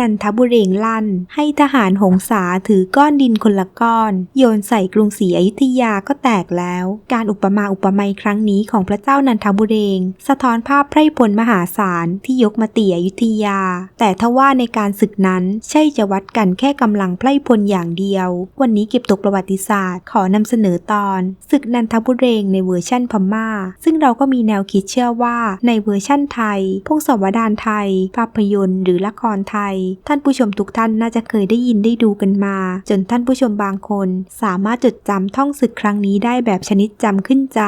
นันทบุเรงลั่น ให้ทหารหงสาถือก้อนดินคนละก้อน โยนใส่กรุงศรีอยุธยาก็แตกแล้ว การอุปมาอุปไมยครั้งนี้ของพระเจ้านันทบุเรง สะท้อนภาพไพร่พลมหาศาลที่ยกมาตีอยุธยา แต่ทว่าในการศึกนั้นใช่จะวัดกันแค่กำลังไพร่พลอย่างเดียว วันนี้เก็บตกประวัติศาสตร์ขอนำเสนอตอน ศึกนันทบุเรงในเวอร์ชั่นพม่า ซึ่งเราก็มีแนวคิดเชื่อว่าในเวอร์ชั่นไทยพงศาวดารไทย ภาพยนตร์ หรือละครไทยท่านผู้ชมทุกท่านน่าจะเคยได้ยินได้ดูกันมา จนท่านผู้ชมบางคน สามารถจดจำท่องศึกครั้งนี้ได้แบบชนิดจำขึ้นใจ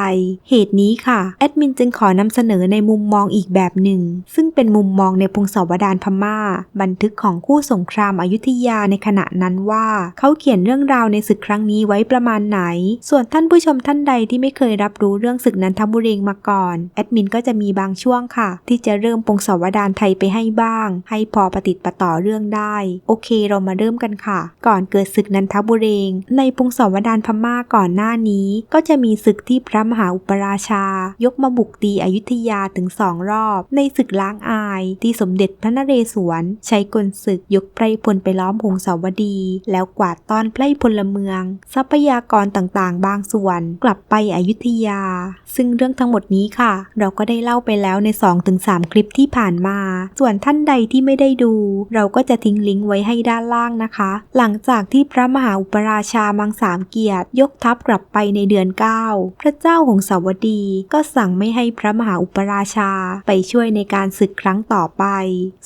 เหตุนี้ค่ะแอดมินจึงขอนำเสนอในมุมมองอีกแบบหนึ่ง ซึ่งเป็นมุมมองในพงศาวดารพม่า บันทึกของคู่สงครามอายุทยาในขณะนั้นว่าเขาเขียนเรื่องราวในศึกครั้งนี้ไว้ประมาณไหน ส่วนท่านผู้ชมท่านใดที่ไม่เคยรับรู้เรื่องศึกนันทบุรีมาก่อนแอดมินก็จะมีบางช่วงค่ะ ที่จะเริ่มพงศาวดารไทยไปให้บ้าง ให้พอประติประต่อเรื่องได้ โอเคเรามาเริ่มกันค่ะ ก่อนเกิดศึกนันทบุรีในพงศาวดารพม่าก่อนหน้านี้ ก็จะมีศึกที่พระมหาอุปราชา ยกมาบุกตีอยุธยาถึงสองรอบ ในศึกล้างอายที่สมเด็จพระนเรศวร ใช้กลศึกยกไพรพลไปล้อมพงศาวดี แล้วกวาดต้อนไพรพลเมือง ทรัพยากรต่างๆ บางส่วนกลับไปอยุธยา ซึ่งเรื่องทั้งหมดนี้ค่ะ เราก็ได้เล่าไปแล้วใน 2-3 คลิปที่ผ่านมา ส่วนท่านใดที่ไม่ได้ดูเราก็จะทิ้งลิงก์ไว้ให้ด้านล่างนะคะ หลังจากที่พระมหาอุปราชามังสามเกียรติ ยกทัพกลับไปในเดือน 9 พระเจ้าหงสาวดีก็สั่งไม่ให้พระมหาอุปราชาไปช่วยในการศึกครั้งต่อไป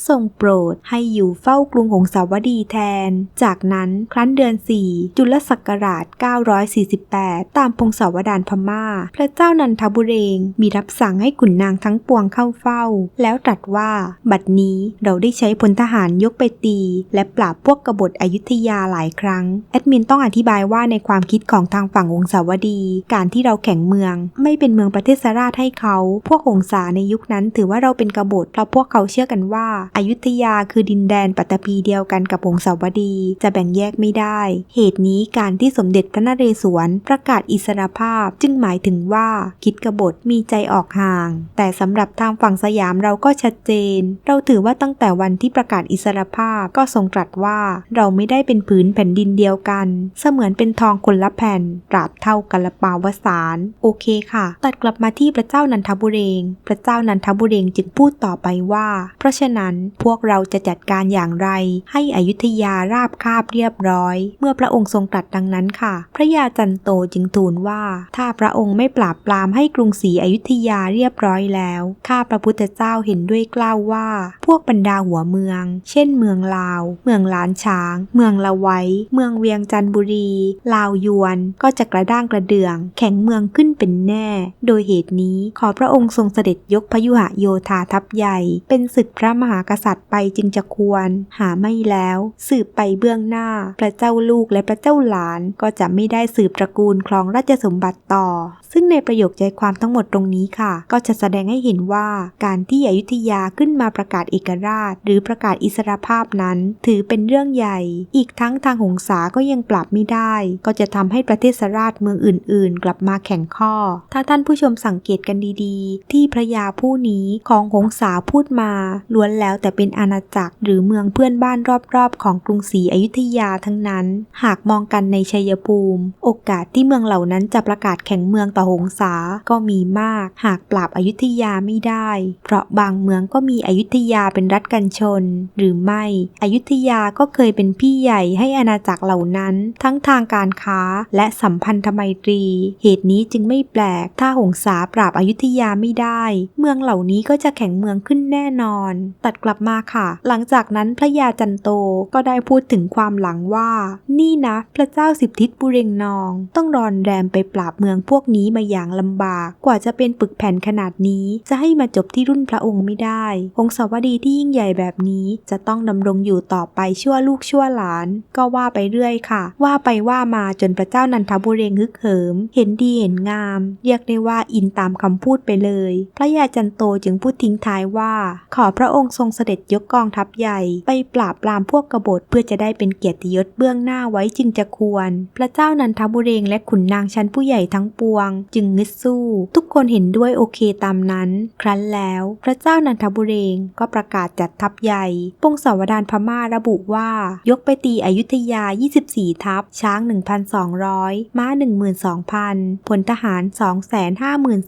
ทรงโปรดให้อยู่เฝ้ากรุงหงสาวดีแทน จากนั้นครั้นเดือน 4 จุลศักราช 948 ตามพงศาวดารพม่า พระเจ้านันทบุเรงมีรับสั่งให้ขุนนางทั้งปวงเข้าเฝ้า แล้วตรัสว่า บัดนี้เราได้ใช้พลทหารยกไปตี และปราบพวกกบฏอยุธยาหลายครั้ง แอดมินต้องอธิบายว่าในความคิดของทางฝั่งวงศาวดี การที่เราแข่งเมือง ไม่เป็นเมืองประเทศสราชให้เขา พวกหงสาในยุคนั้นถือว่าเราเป็นกบฏเพราะพวกเขาเชื่อกันว่าอายุทยาคือดินแดนปัตตภีเดียวกันกับหงสาวดี จะแบ่งแยกไม่ได้ เหตุนี้การที่สมเด็จพระนเรศวรประกาศอิสรภาพจึงหมายถึงว่าคิดกบฏมีใจออกห่าง แต่สำหรับทางฝั่งสยามเราก็ชัดเจน เราถือว่าตั้งแต่วันที่ประกาศอิสรภาพก็ทรงตรัสว่าเราไม่ได้เป็นผืนแผ่นดินเดียวกัน เสมือนเป็นทองคนละแผ่นตราบเท่ากันละปาวสาร โอเคค่ะ ตัดกลับมาที่พระเจ้านันทบุเรงพระเจ้านันทบุเรงจึงพูดต่อไปว่า เพราะฉะนั้นพวกเราจะจัดการอย่างไร ให้อยุธยาราบคาบเรียบร้อย เมื่อพระองค์ทรงตรัสดังนั้นค่ะ พระยาจันโตจึงทูลว่า ถ้าพระองค์ไม่ปราบปรามให้กรุงศรีอยุธยาเรียบร้อยแล้ว ข้าพระพุทธเจ้าเห็นด้วยกล้าวว่า พวกบรรดาหัวเมือง เชนเมืองลาว เมืองล้านช้าง เมืองละไว้ เมืองเวียงจันทบุรี ลาวยวน ก็จะกระด้างกระเดื่อง แข็งเมืองขึ้นเป็นแน่ โดยเหตุนี้ขอพระองค์ทรงเสด็จยกพยุหโยธาทัพใหญ่ เป็นศึกพระมหากษัตริย์ไปจึงจะควร หาไม่แล้ว สืบไปเบื้องหน้า พระเจ้าลูกและพระเจ้าหลานก็จะไม่ได้สืบตระกูลครองราชสมบัติต่อ ซึ่งในประโยคใจความทั้งหมดตรงนี้ค่ะ ก็จะแสดงให้เห็นว่าการที่อยุธยาขึ้นมาประกาศเอกราช หรือประกาศอิสรภาพนั้นถือเป็นเรื่องใหญ่ อีกทั้งทางหงสาก็ยังปรับไม่ได้ ก็จะทำให้ประเทศราชเมืองอื่น ๆ กลับมาแข่งข้อ ถ้าท่านผู้ชมสังเกตกันดีๆ ที่พระยาผู้นี้ของหงสาพูดมาล้วนแล้วแต่เป็นอาณาจักรหรือเมืองเพื่อนบ้านรอบๆ ของกรุงศรีอยุธยาทั้งนั้น หากมองกันในชัยภูมิ โอกาสที่เมืองเหล่านั้นจะประกาศแข่งเมืองต่อหงสาก็มีมาก หากปราบอยุธยาไม่ได้ เพราะบางเมืองก็มีอยุธยาเป็นรัฐกันชน หรือไม่ อยุธยาก็เคยเป็นพี่ใหญ่ให้อาณาจักรเหล่านั้น ทั้งทางการค้าและสัมพันธไมตรี เหตุนี้จึงไม่แปลก ถ้าหงสาปราบอายุธยาไม่ได้ เมืองเหล่านี้ก็จะแข่งเมืองขึ้นแน่นอน ตัดกลับมาค่ะ หลังจากนั้นพระยาจันโตก็ได้พูดถึงความหลังว่า นี่นะ พระเจ้าสิบทิศบุเรงนอง ต้องรอนแรมไปปราบเมืองพวกนี้มาอย่างลำบาก กว่าจะเป็นปึกแผ่นขนาดนี้ จะให้มาจบที่รุ่นพระองค์ไม่ได้องศาวดีที่ยิ่งใหญ่แบบนี้จะต้องดำรงอยู่ต่อไปชั่วลูกชั่วหลาน ก็ว่าไปเรื่อยค่ะ ว่าไปว่ามาจนพระเจ้านันทบุเรงฮึกเหิม เห็นดีเห็นงาม เรียกได้ว่าอินตามคำพูดไปเลย พระยาจันโตจึงพูดทิ้งท้ายว่า ขอพระองค์ทรงเสด็จยกกองทัพใหญ่ ไปปราบปรามพวกกบฏเพื่อจะได้เป็นเกียรติยศเบื้องหน้าไว้จึงจะควร พระเจ้านันทบุเรงและขุนนางชั้นผู้ใหญ่ทั้งปวง จึงงึดสู้ ทุกคนเห็นด้วยโอเคตามนั้น ครั้นแล้ว พระเจ้านันทบุเรงก็ประกาศจัดทัพใหญ่ปงศาวดารพม่าระบุว่า ยกไปตีอยุธยา 24 ทัพช้าง 1,200 ม้า 12,000 พลทหาร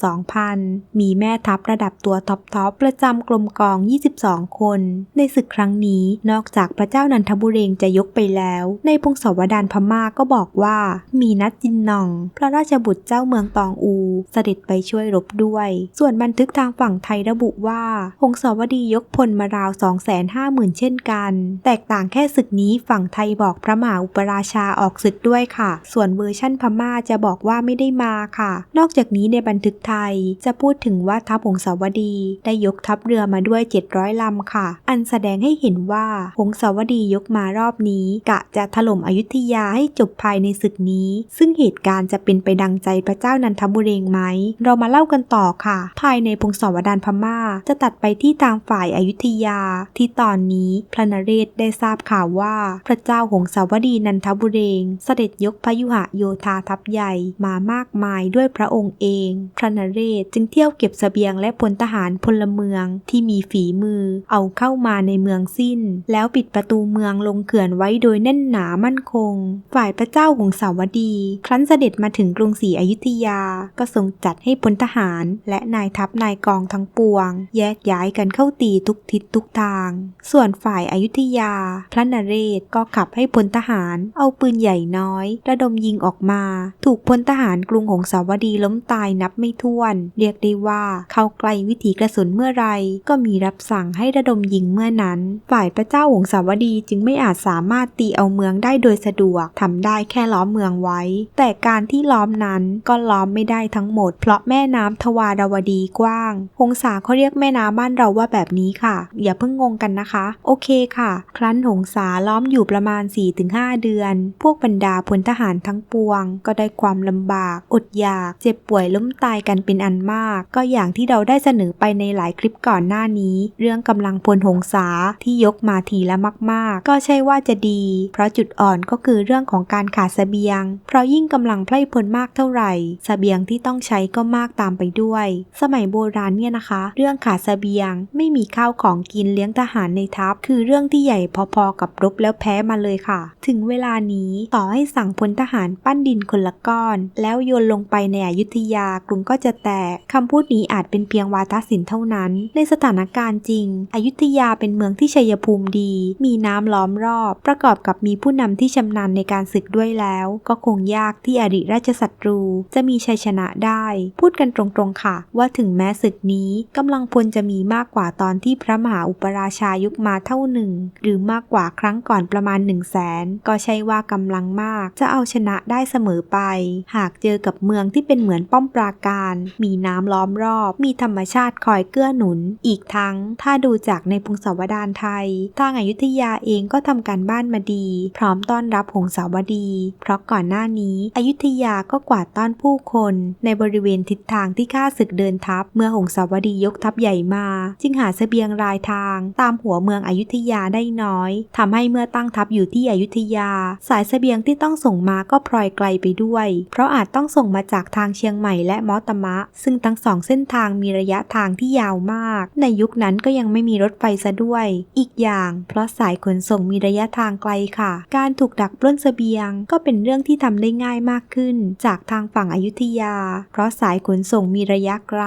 252,000 มีแม่ทัพระดับตัวท็อปทอปประจำกรมกอง 22 คน ในศึกครั้งนี้นอกจากพระเจ้านันทบุเรงจะยกไปแล้ว ในพงศาวดารพม่าก็บอกว่า มีนัดจินนอง พระราชบุตรเจ้าเมืองตองอู เสด็จไปช่วยรบด้วย ส่วนบันทึกทางฝั่งไทยระบุว่า พงศาวดียกพลมาราว 2 5 0 0 0 250,000เช่นกัน แตกต่างแค่ศึกนี้ฝั่งไทยบอกพระมหาอุปราชาออกศึกด้วยค่ะ ส่วนเวอร์ชั่นพม่าจะบอกว่าไม่ได้มาค่ะ นอกจากนี้ในบันทึกไทยจะพูดถึงว่าทัพพงศาวดี ได้ยกทัพเรือมาด้วย 700ลำค่ะ อันแสดงให้เห็นว่าพงศาวดียกมารอบนี้ กะจะถล่มอยุธยาให้จบภายในศึกนี้ ซึ่งเหตุการณ์จะเป็นไปดังใจพระเจ้านันทบุเรงไหม เรามาเล่ากันต่อค่ะ ภายในพงศาวดารพม่า จะตัดไปที่ทางฝ่ายอายุธยา ที่ตอนนี้พระนเรศได้ทราบข่าวว่า พระเจ้าหงสาวดีนันทบุเรงเสด็จยกพยุหโยธาทัพใหญ่มามากมายด้วยพระองค์เอง พระนเรศจึงเที่ยวเก็บเสบียงและพลทหารพลเมืองที่มีฝีมือเอาเข้ามาในเมืองสิ้น แล้วปิดประตูเมืองลงเขื่อนไว้โดยแน่นหนามั่นคง ฝ่ายพระเจ้าหงสาวดี ครั้นเสด็จมาถึงกรุงศรีอยุธยา ก็ทรงจัดให้พลทหารและนายทัพนายกองทั้งปวง แยกย้ายกันเข้าตีทุกทิศทุกทาง ส่วนฝ่ายอายุธยา พระนเรศก็ขับให้พลทหาร เอาปืนใหญ่น้อย ระดมยิงออกมา ถูกพลทหารกรุงหงสาวดีล้มตายนับไม่ถ้วน เรียกได้ว่าเข้าใกล้วิถีกระสุนเมื่อไรก็มีรับสั่งให้ระดมยิงเมื่อนั้น ฝ่ายพระเจ้าหงสาวดีจึงไม่อาจสามารถตีเอาเมืองได้โดยสะดวกทำได้แค่ล้อมเมืองไว้ แต่การที่ล้อมนั้นก็ล้อมไม่ได้ทั้งหมด เพราะแม่น้ำทวารวดีกว้าง หงสาเขาเรียกแม่น้ำบ้านเราว่าแบบนี้ค่ะ อย่าเพิ่งงงกันนะคะโอเคค่ะ ครั้นหงสาล้อมอยู่ประมาณ 4-5 เดือน พวกบรรดาพลทหารทั้งปวง ก็ได้ความลำบาก อดอยาก เจ็บป่วยล้มตายกันเป็นอันมาก ก็อย่างที่เราได้เสนอไปในหลายคลิปก่อนหน้านี้ เรื่องกำลังพลหงสาที่ยกมาทีละมาก ๆ ก็ใช่ว่าจะดี เพราะจุดอ่อนก็คือเรื่องของการขาดเสบียง เพราะยิ่งกำลังไพร่พลมากเท่าไหร่เสบียงที่ต้องใช้ก็มากตามไปด้วย สมัยโบราณเนี่ยนะคะ เรื่องขาดเสบียง ไม่มีข้าวของกินเลี้ยงทหารในทัพคือเรื่องที่ใหญ่พอๆกับรบแล้วแพ้มาเลยค่ะ ถึงเวลานี้ต่อให้สั่งพลทหารปั้นดินคนละก้อน แล้วโยนลงไปในอยุธยากรุงก็จะแตกคำพูดนี้อาจเป็นเพียงวาทศิลป์เท่านั้น ในสถานการณ์จริง อยุธยาเป็นเมืองที่ชัยภูมิดี มีน้ำล้อมรอบ ประกอบกับมีผู้นำที่ชำนาญในการศึกด้วยแล้ว ก็คงยากที่อดีตราชศัตรู จะมีชัยชนะได้ พูดกันตรงๆค่ะ ว่าถึงแม้ศึกนี้กำลังพลจะมีมากกว่าตอนที่พระมหาอุปราชายุคมาเท่าหนึ่งหรือมากกว่าครั้งก่อนประมาณ 1 0 0 0 0แสนก็ใช่ว่ากำลังมากจะเอาชนะได้เสมอไป หากเจอกับเมืองที่เป็นเหมือนป้อมปราการ มีน้ำล้อมรอบ มีธรรมชาติคอยเกื้อหนุน อีกทั้งถ้าดูจากในพงศาวดารไทย ทางอายุทยาเองก็ทำการบ้านมาดี พร้อมต้อนรับหงสาวดี เพราะก่อนหน้านี้ อยุธยาก็กวาดต้อนผู้คน ในบริเวณทิศทางที่ข้าศึกเดินทัพ เมื่อหงสาวดียกทัพใหญ่มา จึงหาเสบียงรายทาง ตามหัวเมืองอยุธยาได้น้อยทำให้เมื่อตั้งทัพอยู่ที่อยุธยา สายเสบียงที่ต้องส่งมาก็พลอยไกลไปด้วย เพราะอาจต้องส่งมาจากทางเชียงใหม่และมอตมะ ซึ่งทั้งสองเส้นทางมีระยะทางที่ยาวมาก ในยุคนั้นก็ยังไม่มีรถไฟซะด้วย อีกอย่าง เพราะสายขนส่งมีระยะทางไกลค่ะ การถูกดักปล้นเสบียงก็เป็นเรื่องที่ทำได้ง่ายมากขึ้น จากทางฝั่งอยุธยา เพราะสายขนส่งมีระยะไกล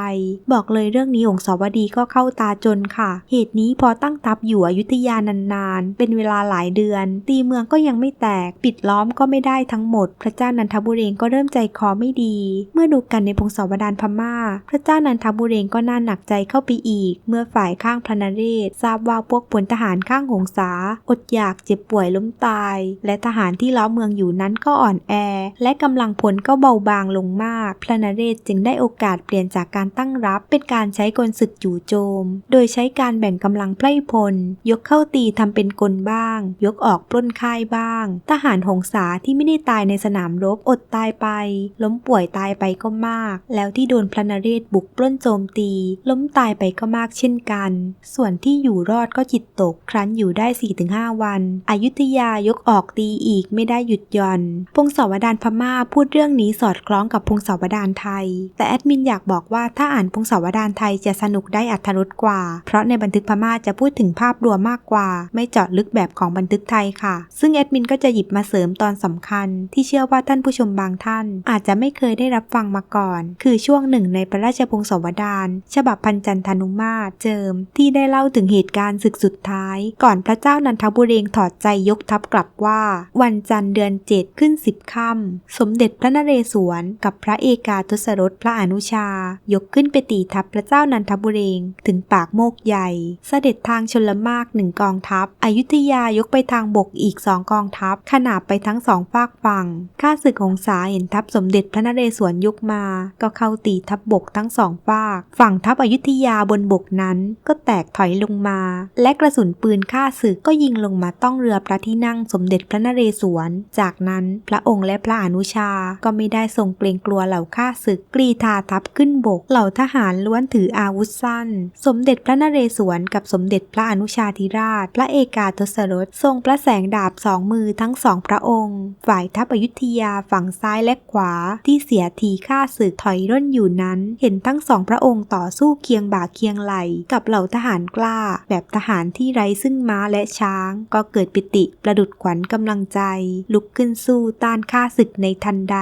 บอกเลยเรื่องนี้องค์สวดีก็เข้าตาจนค่ะ เหตุนี้พอตั้งทัพอยู่อยุธยานานๆ เป็นเวลาหลายเดือน ตีเมืองก็ยังไม่แตก ปิดล้อมก็ไม่ได้ทั้งหมด พระเจ้านันทบุเรงก็เริ่มใจคอไม่ดี เมื่อดูกันในพงศาวดารพม่า พระเจ้านันทบุเรงก็น่าหนักใจเข้าไปอีก เมื่อฝ่ายข้างพระนเรศ ทราบว่าพวกพลทหารข้างหงสาอดอยากเจ็บป่วยล้มตาย และทหารที่ล้อมเมืองอยู่นั้นก็อ่อนแอ และกำลังพลก็เบาบางลงมาก พระนเรศจึงได้โอกาสเปลี่ยนจากการตั้งรับเป็นการใช้กลศึกจู่โจม โดยใช้การแบ่งกำลังไพร่พลยกเข้าตีทำเป็นกลบ้าง ยกออกปล้นค่ายบ้าง ทหารหงสาที่ไม่ได้ตายในสนามรบอดตายไป ล้มป่วยตายไปก็มาก แล้วที่โดนพระนเรศบุกปล้นโจมตี ล้มตายไปก็มากเช่นกัน ส่วนที่อยู่รอดก็จิตตก ครั้นอยู่ได้ 4-5 วันอยุธยายกออกตีอีกไม่ได้หยุดย่อน พงศาวดารพม่าพูดเรื่องนี้สอดคล้องกับพงศาวดารไทย แต่แอดมินอยากบอกว่าถ้าอ่านพงศาวดารไทยจะสนุกได้อัธรสกว่า เพราะในบันทึกพม่าจะพูดถึงภาพรัวมากกว่า ไม่เจาะลึกแบบของบันทึกไทยค่ะ ซึ่งแอดมินก็จะหยิบมาเสริมตอนสำคัญ ที่เชื่อว่าท่านผู้ชมบางท่าน อาจจะไม่เคยได้รับฟังมาก่อน คือช่วงหนึ่งในพระราชพงศาวดารฉบับพันจันทนุมาตรเจิม ที่ได้เล่าถึงเหตุการณ์ศึกสุดท้าย ก่อนพระเจ้านันทบุรีถอดใจยกทัพกลับว่า วันจันทร์เดือนเจ็ดขึ้นสิบค่ำสมเด็จพระนเรศวร กับพระเอกาทศรสพระอนุชา ยกขึ้นไปตีทัพพระเจ้านันทบุรีถึงปากโมกใหญ่ เสด็จทางชลมาากหนึ่งกองทัพ อยุธยายกไปทางบกอีกสองกองทัพ ขนาบไปทั้งสองฝากฝั่ง ข้าศึกของสาเห็นทัพสมเด็จพระนเรศวรยกมา ก็เข้าตีทัพบบกทั้งสองฝาก ฝั่งทัพอยุธยาบนบกนั้นก็แตกถอยลงมา และกระสุนปืนฆ่าศึกก็ยิงลงมาต้องเรือพระที่นั่งสมเด็จพระนเรศวร จากนั้นพระองค์และพระอนุชาก็ไม่ได้ทรงเกรงกลัวเหล่าข้าศึกกรีธาทัพขึ้นบก เหล่าทหารล้วนถืออาวุธสั้น สมเด็จพระนเรศวรกับสมเด็จพระอนุชาธิราช พระเอกาทศรสทรงพระแสงดาบสองมือทั้งสองพระองค์ ฝ่ายทัพอยุธยาฝั่งซ้ายและขวา ที่เสียทีฆ่าศึกถอยร่นอยู่นั้น เห็นทั้งสองพระองค์ต่อสู้เคียงบ่าเคียงไหล กับเหล่าทหารกล้า แบบทหารที่ไร้ซึ่งม้าและช้าง ก็เกิดปิติประดุดขวัญกำลังใจ ลุกขึ้นสู้ต้านฆ่าศึกในทันใด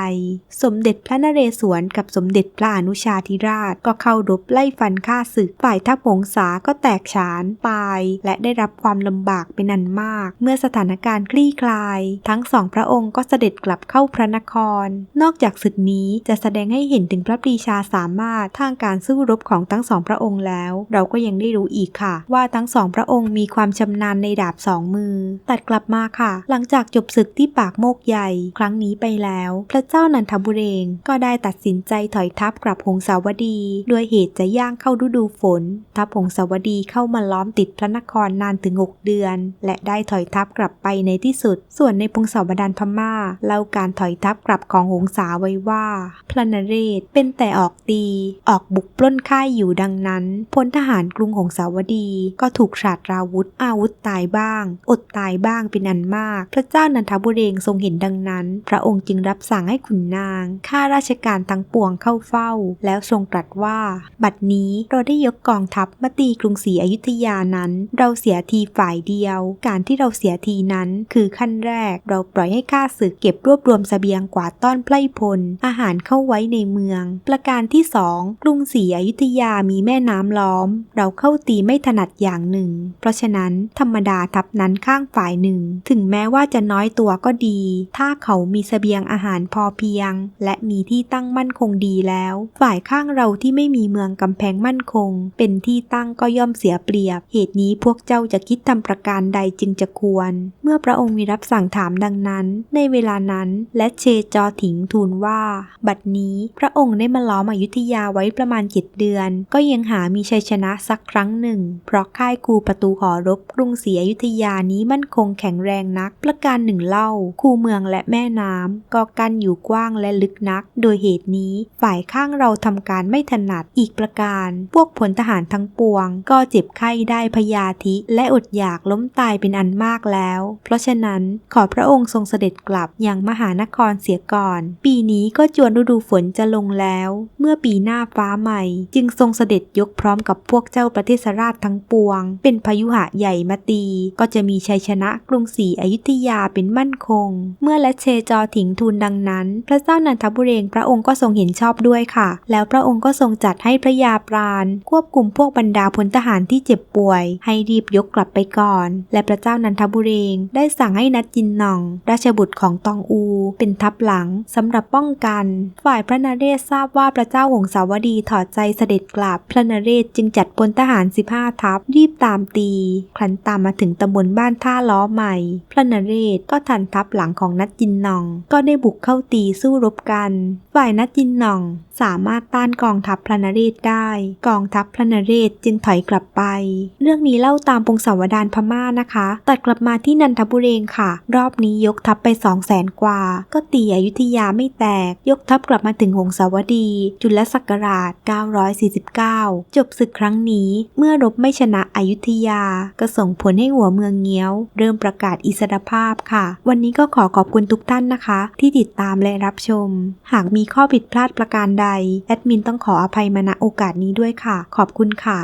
สมเด็จพระนเรศวรกับสมเด็จพระอนุชาธิราช ก็เข้ารบไล่ฟันฆ่าศึกฝ่ายทัพหงสาก็แตกฉานตายและได้รับความลำบากเป็นอันมาก เมื่อสถานการณ์คลี่คลาย ทั้งสองพระองค์ก็เสด็จกลับเข้าพระนคร นอกจากศึกนี้จะแสดงให้เห็นถึงพระปรีชาสามารถทางการสู้รบของทั้งสองพระองค์แล้ว เราก็ยังได้รู้อีกค่ะ ว่าทั้งสองพระองค์มีความชำนาญในดาบสองมือ ตัดกลับมาค่ะ หลังจากจบศึกที่ปากโมกใหญ่ ครั้งนี้ไปแล้ว พระเจ้านันทบุเรงก็ได้ตัดสินใจถอยทัพกลับหงสาวดี ด้วยเหตุจะย่างเข้าฤดูฝน ทัพหงสาวดีเข้ามาล้อมติดพระนครนานถึง 6 เดือน และได้ถอยทัพกลับไปในที่สุด ส่วนในพงศาวดารพม่าเล่าการถอยทัพกลับของหงสาไว้ว่า พระนเรศเป็นแต่ออกตี ออกบุกปล้นค่ายอยู่ดังนั้นพลทหารกรุงหงสาวดีก็ถูกฉาดราวุธอาวุธตายบ้าง อดตายบ้างเป็นอันมาก พระเจ้านันทบุเรงทรงเห็นดังนั้น พระองค์จึงรับสั่งให้ขุนนางข้าราชการทั้งปวงเข้าเฝ้า แล้วทรงตรัสว่า บัดนี้เราได้ยกกองทัพมาตีกรุงศรีอยุธยานั้นเราเสียทีฝ่ายเดียว การที่เราเสียทีนั้น คือขั้นแรก เราปล่อยให้ข้าศึกเก็บรวบรวมเสบียงกว่าต้อนไพร่พล อาหารเข้าไว้ในเมือง ประการที่สองกรุงศรีอยุธยามีแม่น้ำล้อม เราเข้าตีไม่ถนัดอย่างหนึ่ง เพราะฉะนั้นธรรมดาทัพนั้นข้างฝ่ายหนึ่ง ถึงแม้ว่าจะน้อยตัวก็ดี ถ้าเขามีเสบียงอาหารพอเพียง และมีที่ตั้งมั่นคงดีแล้ว ฝ่ายข้างเราที่ไม่มีเมืองกำแพงมั่นคง เป็นที่ตั้งก็ย่อมเสียเปรียบ เหตุนี้พววกเจ้าจะคิดทำประการใดจึงจะควร เมื่อพระองค์มีรับสั่งถามดังนั้น ในเวลานั้น และเชจอถิงทูลว่า บัดนี้พระองค์ได้มาล้อมอยุธยาไว้ประมาณเจ็ดเดือน ก็ยังหามีชัยชนะสักครั้งหนึ่ง เพราะค่ายคูประตูหอรบกรุงศรีอยุธยานี้มั่นคงแข็งแรงนัก ประการหนึ่งเล่า คูเมืองและแม่น้ำก็กั้นอยู่กว้างและลึกนัก โดยเหตุนี้ฝ่ายข้างเราทำการไม่ถนัดอีกประการ พวกพลทหารทั้งปวง ก็เจ็บไข้ได้พยาธิและอดอยากล้มตายเป็นอันมากแล้ว เพราะฉะนั้นขอพระองค์ทรงเสด็จกลับยังมหานครเสียก่อน ปีนี้ก็จวนฤดูฝนจะลงแล้ว เมื่อปีหน้าฟ้าใหม่ จึงทรงเสด็จยกพร้อมกับพวกเจ้าประเทศราชทั้งปวง เป็นพายุหะใหญ่มาตี ก็จะมีชัยชนะกรุงศรีอยุธยาเป็นมั่นคง เมื่อและเชจอถิงทูลดังนั้น พระเจ้านันทบุเรงพระองค์ก็ทรงเห็นชอบด้วยค่ะ แล้วพระองค์ก็ทรงจัดให้พระยาปราณควบคุมพวกบรรดาพลทหารที่เจ็บป่วย ให้รีบยกกลับไปก่อน และพระเจ้านันทบุเรงได้สั่งให้นัดจินหน่อง ราชบุตรของตองอู เป็นทัพหลังสำหรับป้องกัน ฝ่ายพระนเรศทราบว่าพระเจ้าหงสาวดีถอดใจเสด็จกลับ พระนเรศจึงจัดพลทหาร 15 ทัพรีบตามตี ครั้นตามมาถึงตำบลบ้านท่าล้อใหม่ พระนเรศก็ทันทัพหลังของนัดจินหน่อง ก็ได้บุกเข้าตีสู้รบกัน ฝ่ายนัดจินหน่องสามารถต้านกองทัพพระนเรศได้ กองทัพพระนเรศจึงถอยกลับไป เรื่องนี้เล่าตามพงศาวดารพม่านะคะ ตัดกลับมาที่นันทบุเรงค่ะ รอบนี้ยกทัพไป2 0 0แสนกว่า ก็ตีอยุธยาไม่แตก ยกทัพกลับมาถึงหงสาวดี จุลศักราช 949 จบศึกครั้งนี้เมื่อรบไม่ชนะอยุธยา ก็ส่งผลให้หัวเมืองเงี้ยว เริ่มประกาศอิสรภาพค่ะ วันนี้ก็ขอขอบคุณทุกท่านนะคะ ที่ติดตามและรับชม หากมีข้อผิดพลาดประการใดแอดมินต้องขออภัยมาณโอกาสนี้ด้วยค่ะ ขอบคุณค่ะ